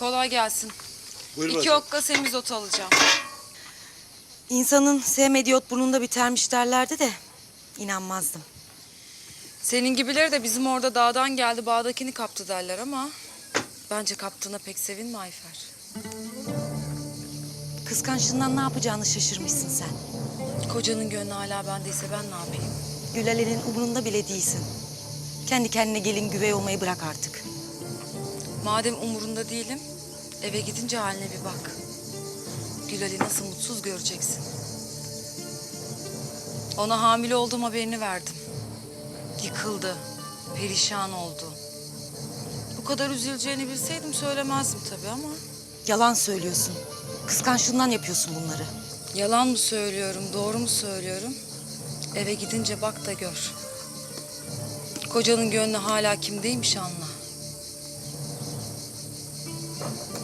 Kolay gelsin. Buyur İki bacım. okka semizot alacağım. İnsanın sevmediği ot burnunda bitermiş derlerdi de inanmazdım. Senin gibileri de bizim orada dağdan geldi bağdakini kaptı derler ama... Bence kaptığına pek sevinme Ayfer. Kıskançlığından ne yapacağını şaşırmışsın sen. Kocanın gönlü hala bendeyse ben ne yapayım? Gülale'nin umurunda bile değilsin. Kendi kendine gelin güvey olmayı bırak artık. Madem umurunda değilim, eve gidince haline bir bak. Gülal'i nasıl mutsuz göreceksin. Ona hamile olduğum haberini verdim. Yıkıldı, perişan oldu. Bu kadar üzüleceğini bilseydim söylemezdim tabii ama... Yalan söylüyorsun. Kıskançlığından yapıyorsun bunları. Yalan mı söylüyorum, doğru mu söylüyorum? Eve gidince bak da gör. Kocanın gönlü hala kimdeymiş anla. Thank you.